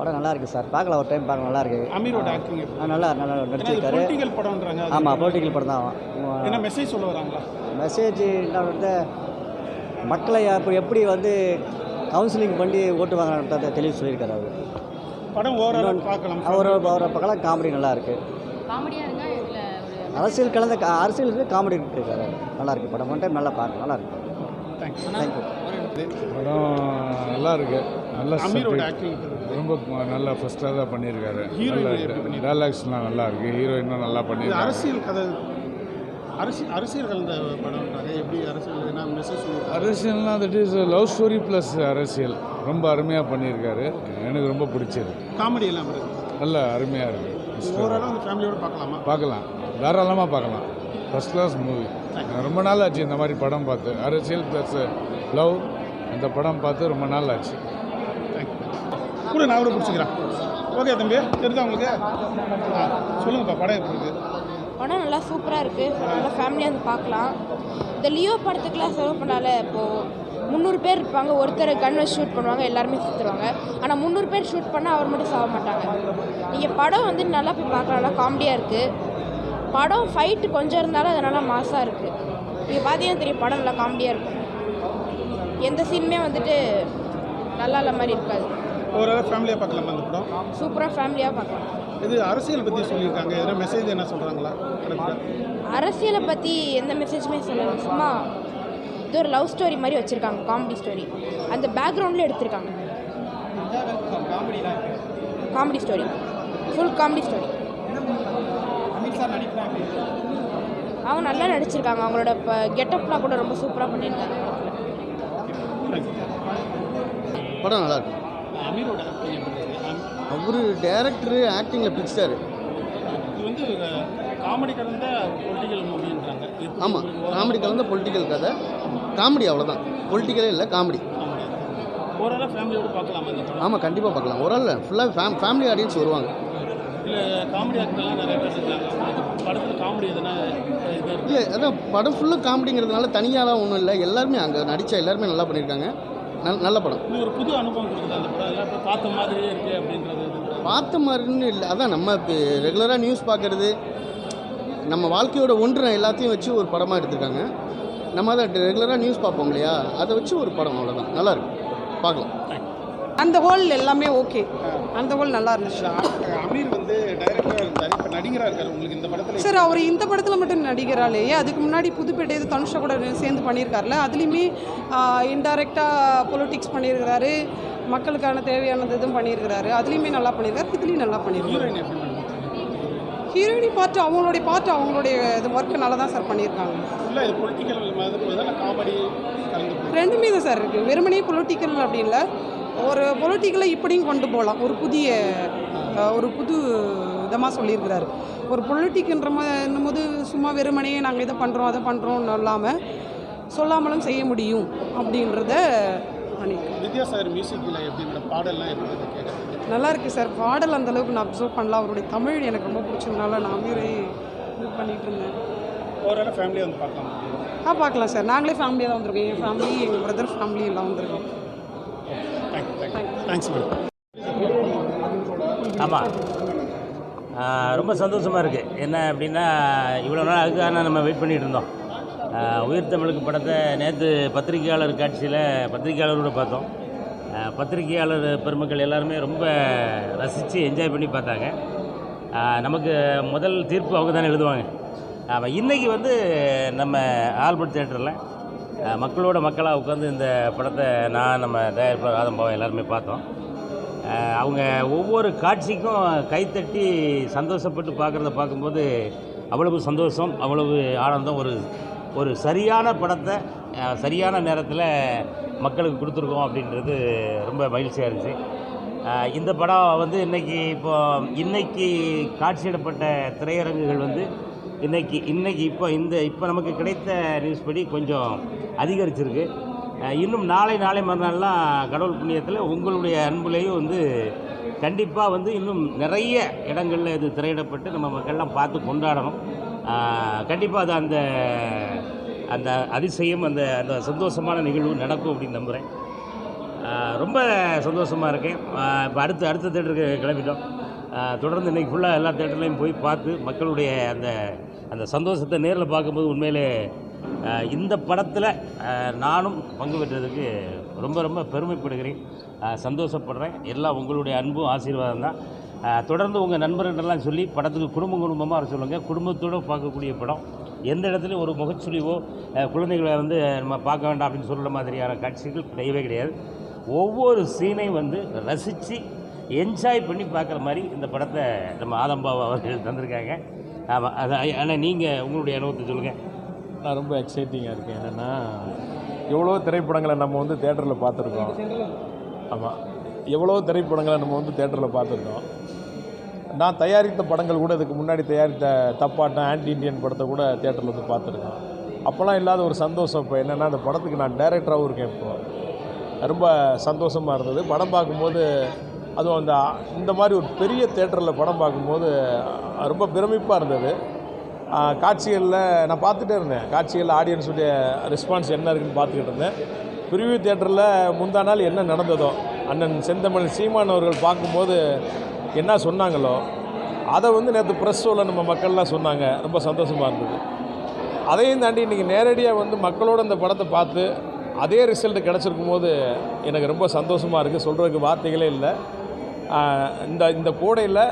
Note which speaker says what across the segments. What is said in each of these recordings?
Speaker 1: படம் நல்லா இருக்கு சார். பார்க்கலாம் ஒரு டைம் பார்க்கலாம் நல்லா இருக்கு.
Speaker 2: அமீரோட ஆக்டிங்
Speaker 1: ஆ, நல்லா நல்லா நடிச்சிருக்காரு.
Speaker 2: பொலிட்டிக்கல் படம்ன்றாங்க
Speaker 1: ஆமாம் பொலிட்டிக்கல் படம் தான்
Speaker 2: என்ன மெசேஜ் சொல்ல வராங்களா?
Speaker 1: மெசேஜ் என்ன வந்து மக்களை அப்போ எப்படி வந்து கவுன்சிலிங் பண்ணி ஓட்டு வாங்கினதை தெளிவு சொல்லியிருக்காரு அவர்.
Speaker 2: படம் ஓவரால் பார்க்கலாம்
Speaker 1: அவர் அவரை பக்கம் காமெடி நல்லா இருக்கு. அரசியல் கலந்த கா- அரசியல் இருக்கு காமெடி இருக்காரு. நல்லா இருக்கு படம். ஒன் டைம் நல்லா பார்க்க நல்லா இருக்கு.
Speaker 2: தேங்க்ஸ்
Speaker 1: தேங்க்யூ
Speaker 3: படம் நல்லா இருக்கு. நல்ல
Speaker 2: அமீரோட
Speaker 3: subject.
Speaker 2: ஆக்டிங்
Speaker 3: ரொம்ப நல்லா ஃபஸ்ட்டாக தான் பண்ணியிருக்காரு? டைலாக்ஸ்லாம் நல்லா இருக்கு. ஹீரோயினும் நல்லா பண்ணியிருக்காரு?
Speaker 2: அரசியல் கதை அரசியல் அரசியல் கலந்த படம்ன்றாங்க எப்படி அரசியல் message
Speaker 3: அரசியல்னா that is love story plus அரசியல். ரொம்ப அருமையாக பண்ணியிருக்காரு. எனக்கு ரொம்ப பிடிச்சது.
Speaker 2: காமெடி எல்லாம்
Speaker 3: நல்ல அருமையாக இருக்கு.
Speaker 2: ஓவராலாக அந்த ஃபேமிலியோட பார்க்கலாமா?
Speaker 3: பார்க்கலாம். தாராளமாக பார்க்கலாம். ஃபஸ்ட் கிளாஸ் மூவி ரொம்ப நாள் ஆச்சு இந்த மாதிரி படம் பார்த்து. அரசியல் ப்ளஸ் லவ் இந்த படம் பார்த்து ரொம்ப நாள் ஆச்சு.
Speaker 2: கூட நான் கூட பிடிச்சிக்கிறேன். ஓகே தம்பி தெரிஞ்சா உங்களுக்கு? ஆ சொல்லுங்கப்பா படம் எப்படி இருக்குது
Speaker 4: படம் நல்லா சூப்பராக இருக்குது நல்லா ஃபேமிலியாக வந்து பார்க்கலாம். இந்த லியோ படத்துக்குலாம் செலவு பண்ணால இப்போது முந்நூறு பேர் இருப்பாங்க. ஒருத்தர் கன் வச்சு ஷூட் பண்ணுவாங்க எல்லாருமே சுற்றுவாங்க ஆனால் முந்நூறு பேர் ஷூட் பண்ணால் அவர் மட்டும் சாக மாட்டாங்க. நீங்கள் படம் வந்து நல்லா போய் பார்க்கலாம். நல்லா காமெடியாக இருக்குது படம் ஃபைட்டு கொஞ்சம் இருந்தாலும் அது நல்லா மாசாக இருக்குது நீங்கள் பார்த்தீங்கன்னா தெரியும் படம் நல்லா காமெடியாக இருக்கும். எந்த சீனுமே வந்துட்டு நல்லா இல்ல மாதிரி இருக்காது.
Speaker 2: ஓவராலாக ஃபேமிலியாக பார்க்கலாமா அந்த படம்.
Speaker 4: சூப்பராக ஃபேமிலியாக பார்க்கலாம்.
Speaker 2: இது அரசியல் பற்றி சொல்லியிருக்காங்க. எதனா மெசேஜ் என்ன சொல்கிறாங்களா
Speaker 4: அரசியலை பற்றி எந்த மெசேஜுமே சொல்லல. சும்மா இது ஒரு லவ் ஸ்டோரி மாதிரி வச்சுருக்காங்க காமெடி ஸ்டோரி அந்த பேக்ரவுண்டில் எடுத்திருக்காங்க. Comedy story full comedy story அவங்க நல்லா நடிச்சிருக்காங்க. அவங்களோட இப்போ கெட்டப்லாம் கூட ரொம்ப சூப்பராக பண்ணியிருக்காங்க
Speaker 5: படம் நல்லா இருக்கு.
Speaker 2: அமீரோட
Speaker 5: அவர் டேரக்டரு ஆக்டிங்கில் பிடிச்சிட்டாரு.
Speaker 2: இது வந்து காமெடி கலந்த பொலிட்டிக்கல் மூவின்றாங்க
Speaker 5: ஆமாம் காமெடி கலந்த பொலிட்டிக்கல் கதை. காமெடி அவ்வளோதான் பொலிட்டிக்கலே இல்லை காமெடி
Speaker 2: ஓவராலாக ஃபேமிலியோட பார்க்கலாமா
Speaker 5: ஆமாம் கண்டிப்பாக பார்க்கலாம். ஆள் ஃபுல்லாக ஃபேம் ஃபேமிலி ஆடியன்ஸ் வருவாங்க.
Speaker 2: இல்லை காமெடி ஆக்டர்லாம் நிறைய பேர் இருக்காங்க. உங்களுக்கு படத்தில் காமெடி எதனா
Speaker 5: இல்லை அதான் படம் ஃபுல்லாக காமெடிங்கிறதுனால தனியாலாம் ஒன்றும் இல்லை. எல்லாருமே அங்கே நடித்த எல்லாருமே நல்லா பண்ணியிருக்காங்க நல்ல படம்.
Speaker 2: இது ஒரு புது அனுபவம் கொடுக்குது அந்த படம். பார்த்த மாதிரியே இருக்கு அப்படின்றது.
Speaker 5: பார்த்த மாதிரின்னு இல்லை. அதான் நம்ம இப்போ ரெகுலராக நியூஸ் பார்க்குறது நம்ம வாழ்க்கையோட ஒன்று எல்லாத்தையும் வச்சு ஒரு படமாக எடுத்திருக்காங்க. நம்ம அதை ரெகுலராக நியூஸ் பார்ப்போம் இல்லையா? அதை வச்சு ஒரு படம் அவ்வளோதான் நல்லா இருக்கு. பார்க்கலாம்.
Speaker 6: அந்த ஹோல் எல்லாமே ஓகே அந்த ஹோல் நல்லா இருந்துச்சு. சார் அவர் இந்த படத்தில் மட்டும் நடிகராலேயே அதுக்கு முன்னாடி புதுப்பேட்டை தனுஷா கூட சேர்ந்து பண்ணியிருக்காருல. அதுலேயுமே இன்டைரக்டாக பொலிட்டிக்ஸ் பண்ணியிருக்கிறாரு. மக்களுக்கான தேவையானது இதுவும் பண்ணியிருக்கிறாரு. அதுலேயுமே நல்லா பண்ணியிருக்காரு. இதுலேயும் நல்லா பண்ணியிருக்காரு.
Speaker 2: ஹீரோயின்
Speaker 6: பார்ட் அவங்களுடைய பார்ட் அவங்களுடைய இது ஒர்க்கு நல்லா தான் சார் பண்ணியிருக்காங்க? ரெண்டுமே தான் சார் இருக்குது வெறுமனே பொலிட்டிக்கல் அப்படி இல்லை. ஒரு பொலிட்டிக்கலை இப்படியும் கொண்டு போகலாம். ஒரு புதிய ஒரு புது விதமாக சொல்லியிருக்கிறாரு. ஒரு பொலிட்டிக்ன்ற போது சும்மா வெறுமனே நாங்கள் இதை பண்ணுறோம் அதை பண்ணுறோம்னு இல்லாமல் சொல்லாமலும் செய்ய முடியும் அப்படின்றத பண்ணியிருக்கேன்
Speaker 2: வித்யாசாகர் மியூசிக்கில் எப்படி பாடல்லாம் எப்படி
Speaker 6: நல்லா இருக்குது சார். பாடல் அந்த அளவுக்கு நான் அப்சர்வ் பண்ணல. அவருடைய தமிழ் எனக்கு ரொம்ப பிடிச்சதுனால நான் அமீரை இது பண்ணிகிட்டு இருந்தேன்.
Speaker 2: ஓவராலாக ஃபேமிலியாக வந்து பார்க்கலாம்.
Speaker 6: ஆ பார்க்கலாம் சார். நாங்களே ஃபேமிலியாக தான் வந்திருக்கோம். என் ஃபேமிலி எங்கள் பிரதர் ஃபேமிலி எல்லாம் வந்திருக்கோம்.
Speaker 2: தேங்க்ஸ் மேடம்
Speaker 7: ஆமாம் ரொம்ப சந்தோஷமாக இருக்குது என்ன அப்படின்னா இவ்வளோ நாள் அதுக்காக நம்ம வெயிட் பண்ணிகிட்டு இருந்தோம். உயிர் தமிழுக்கு படத்தை நேற்று பத்திரிகையாளர் காட்சியில் பத்திரிகையாளரோடு பார்த்தோம். பத்திரிகையாளர் பெருமக்கள் எல்லாருமே ரொம்ப ரசித்து என்ஜாய் பண்ணி பார்த்தாங்க. நமக்கு முதல் தீர்ப்பு அவங்க தானே எழுதுவாங்க. ஆமாம் இன்றைக்கி வந்து நம்ம ஆல்பர்ட் தேட்டரில் மக்களோட மக்களாக உட்காந்து இந்த படத்தை நான் நம்ம தயாரிப்பாளர் ஆதம்பாவம் எல்லாருமே பார்த்தோம். அவங்க ஒவ்வொரு காட்சிக்கும் கைத்தட்டி சந்தோஷப்பட்டு பார்க்குறத பார்க்கும்போது அவ்வளவு சந்தோஷம் அவ்வளவு ஆனந்தம். ஒரு ஒரு சரியான படத்தை சரியான நேரத்தில் மக்களுக்கு கொடுத்துருக்கோம் அப்படின்றது ரொம்ப மகிழ்ச்சியாக இருந்துச்சு. இந்த படம் வந்து இன்றைக்கி இப்போ இன்றைக்கி காட்சியிடப்பட்ட திரையரங்குகள் வந்து இன்றைக்கி இன்றைக்கி இப்போ இந்த இப்போ நமக்கு கிடைத்த நியூஸ் படி கொஞ்சம் அதிகரிச்சிருக்கு. இன்னும் நாளை நாளை மறுநாள்லாம் கடவுள் புண்ணியத்தில் உங்களுடைய அன்புலேயும் வந்து கண்டிப்பாக வந்து இன்னும் நிறைய இடங்களில் இது திரையிடப்பட்டு நம்ம மக்கள்லாம் பார்த்து கொண்டாடணும். கண்டிப்பாக அது அந்த அந்த அதிசயம் அந்த அந்த சந்தோஷமான நிகழ்வு நடக்கும் அப்படின்னு நம்புகிறேன் ரொம்ப சந்தோஷமாக இருக்கேன். இப்போ அடுத்து அடுத்த தேட்டருக்கு கிளம்பிட்டோம். தொடர்ந்து இன்றைக்கி ஃபுல்லாக எல்லா தேட்டர்லையும் போய் பார்த்து மக்களுடைய அந்த அந்த சந்தோஷத்தை நேரில் பார்க்கும்போது உண்மையிலே இந்த படத்தில் நானும் பங்கு பெற்றதுக்கு ரொம்ப ரொம்ப பெருமைப்படுகிறேன். சந்தோஷப்படுறேன். எல்லாம் உங்களுடைய அன்பும் ஆசீர்வாதம் தான். தொடர்ந்து உங்கள் நண்பர்களெல்லாம் சொல்லி படத்துக்கு குடும்பம் குடும்பமாக வர சொல்லுங்கள் குடும்பத்தோடு பார்க்கக்கூடிய படம். எந்த இடத்துலையும் ஒரு முகச்சுழிவோ குழந்தைகளை வந்து நம்ம பார்க்க வேண்டாம் அப்படின்னு சொல்கிற மாதிரியான காட்சிகள் கிடையவே கிடையாது. ஒவ்வொரு சீனையும் வந்து ரசித்து என்ஜாய் பண்ணி பார்க்குற மாதிரி இந்த படத்தை நம்ம ஆலம்பாவா அவர்கள் தந்திருக்காங்க. ஆமாம் அது ஆனால் நீங்கள் உங்களுடைய அனுபவத்தை சொல்லுங்கள்
Speaker 8: நான் ரொம்ப எக்ஸைட்டிங்காக இருக்கேன். என்னென்னா எவ்வளோ திரைப்படங்களை நம்ம வந்து தேட்டரில் பார்த்துருக்கோம். ஆமாம் எவ்வளோ திரைப்படங்களை நம்ம வந்து தேட்டரில் பார்த்துருக்கோம். நான் தயாரித்த படங்கள் கூட இதுக்கு முன்னாடி தயாரித்த தப்பாட்டம் ஆன்டி இண்டியன் படத்தை கூட தேட்டரில் வந்து பார்த்துருக்கோம். அப்போல்லாம் இல்லாத ஒரு சந்தோஷம் இப்போ என்னென்னா அந்த படத்துக்கு நான் டைரக்டராகவும் இருக்கேன் இப்போது ரொம்ப சந்தோஷமாக இருந்தது. படம் பார்க்கும்போது அதுவும் அந்த இந்த மாதிரி ஒரு பெரிய தேட்டரில் படம் பார்க்கும்போது ரொம்ப பிரமிப்பாக இருந்தது. காட்சிகளில் நான் பார்த்துட்டே இருந்தேன். காட்சிகளில் ஆடியன்ஸுடைய ரெஸ்பான்ஸ் என்ன இருக்குன்னு பார்த்துக்கிட்டு இருந்தேன். ப்ரிவியூ தேட்டரில் முந்தா நாள் என்ன நடந்ததோ அண்ணன் செந்தமிழ் சீமான் அவர்கள் பார்க்கும்போது என்ன சொன்னாங்களோ அதை வந்து நேற்று ப்ரெஸ் ஷோவில் நம்ம மக்கள்லாம் சொன்னாங்க. ரொம்ப சந்தோஷமாக இருந்தது. அதையும் தாண்டி இன்றைக்கி நேரடியாக வந்து மக்களோட அந்த படத்தை பார்த்து அதே ரிசல்ட் கிடச்சிருக்கும் போது எனக்கு ரொம்ப சந்தோஷமாக இருக்குது சொல்கிறதுக்கு வார்த்தைகளே இல்லை. இந்த இந்த கோடையில்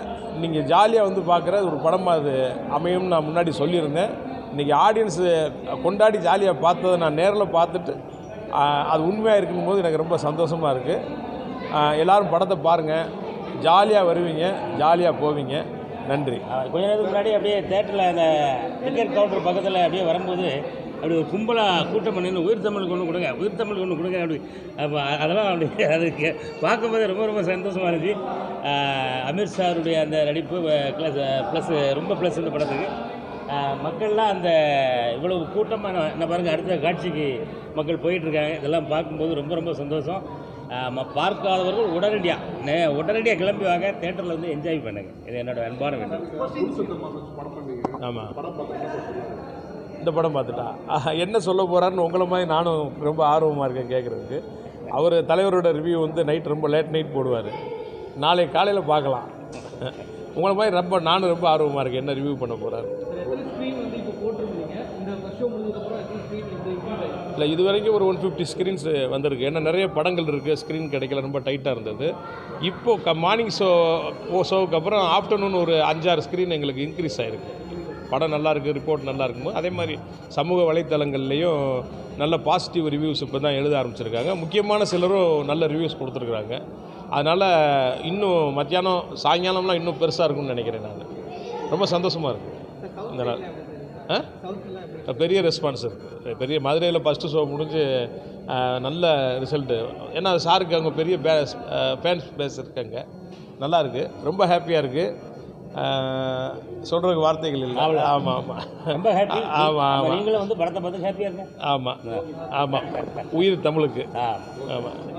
Speaker 8: நீங்கள் ஜாலியாக வந்து பார்க்குற ஒரு படமாக அது அமையும்னு நான் முன்னாடி சொல்லியிருந்தேன். இன்றைக்கி ஆடியன்ஸு கொண்டாடி ஜாலியாக பார்த்ததை நான் நேரில் பார்த்துட்டு அது உண்மையாக இருக்கும் போது எனக்கு ரொம்ப சந்தோஷமாக இருக்குது எல்லோரும் படத்தை பாருங்கள் ஜாலியாக வருவீங்க ஜாலியாக போவீங்க. நன்றி.
Speaker 7: கொஞ்ச நேரத்துக்கு முன்னாடி அப்படியே தேட்டரில் அந்த டிக்கெட் கவுண்டர் பக்கத்தில் அப்படியே வரும்போது அப்படி ஒரு கும்பலாக கூட்டம் பண்ணி உயிர் தமிழுக்கு ஒன்று கொடுங்க உயிர் தமிழுக்கு ஒன்று கொடுங்க அப்படி. அப்போ அதெல்லாம் அப்படி அதுக்கு பார்க்கும்போது ரொம்ப ரொம்ப சந்தோஷமாக இருந்துச்சு. அமீர் சாருடைய அந்த நடிப்பு ப்ளஸ் ப்ளஸ் ரொம்ப ப்ளஸ் இந்த படத்துக்கு. மக்கள்லாம் அந்த இவ்வளவு கூட்டமாக நான் பாருங்கள் அடுத்த காட்சிக்கு மக்கள் போயிட்டுருக்காங்க. இதெல்லாம் பார்க்கும்போது ரொம்ப ரொம்ப சந்தோஷம். பார்க்காதவர்கள் உடனடியாக நே உடனடியாக கிளம்பி வாங்க. தேட்டரில் வந்து என்ஜாய் பண்ணுங்க. இது என்னோட அன்பான வேண்டும்
Speaker 8: ஆமாம் இந்த படம் பார்த்துட்டா. ஆஹா, என்ன சொல்ல போகிறாருன்னு உங்களை மாதிரி நானும் ரொம்ப ஆர்வமாக இருக்கேன் கேட்குறதுக்கு அவர் தலைவரோட ரிவ்யூ வந்து நைட் ரொம்ப லேட் நைட் போடுவார். நாளை காலையில் பார்க்கலாம். உங்களை மாதிரி ரொம்ப நானும் ரொம்ப ஆர்வமாக இருக்கேன் என்ன ரிவ்யூ பண்ண போகிறாரு இல்லை இது வரைக்கும் ஒரு ஒன் ஃபிஃப்டி ஸ்க்ரீன்ஸ் வந்திருக்கு. ஏன்னா நிறைய படங்கள் இருக்குது ஸ்க்ரீன் கிடைக்கல ரொம்ப டைட்டாக இருந்தது. இப்போ க மார்னிங் ஷோ ஷோவுக்கு அப்புறம் ஆஃப்டர்நூன் ஒரு அஞ்சாறு ஸ்க்ரீன் எங்களுக்கு இன்க்ரீஸ் ஆகிருக்கு படம் நல்லா இருக்குது ரிப்போர்ட் நல்லா இருக்கும்போது அதே மாதிரி சமூக வலைத்தளங்கள்லேயும் நல்ல பாசிட்டிவ் ரிவ்யூஸ் இப்போ தான் எழுத ஆரம்பிச்சிருக்காங்க. முக்கியமான சிலரும் நல்ல ரிவ்யூஸ் கொடுத்துருக்குறாங்க. அதனால் இன்னும் மத்தியானம் சாயங்காலம்லாம் இன்னும் பெருசாக இருக்கும்னு நினைக்கிறேன் நான். ரொம்ப சந்தோஷமாக இருக்குது இந்த நாள். பெரிய ரெஸ்பான்ஸ் இருக்குது பெரிய மதுரையில் ஃபஸ்ட்டு ஷோ முடிஞ்சு நல்ல ரிசல்ட்டு ஏன்னா சாருக்கு அவங்க பெரிய பே ஃபேன்ஸ் பேஸ் இருக்காங்க. நல்லா இருக்குது ரொம்ப ஹாப்பியாக இருக்குது சொல்கிறதுக்கு வார்த்தைகள் இல்லை. ஆமாம் ஆமாம்
Speaker 7: ரொம்ப ஹாப்பி
Speaker 8: ஆமாம் ஆமாம்
Speaker 7: நீங்களும் வந்து படத்தை பார்த்து ஹாப்பியாக இருங்க.
Speaker 8: ஆமாம் ஆமாம் உயிர் தமிழுக்கு.
Speaker 7: ஆ.
Speaker 8: ஆமாம்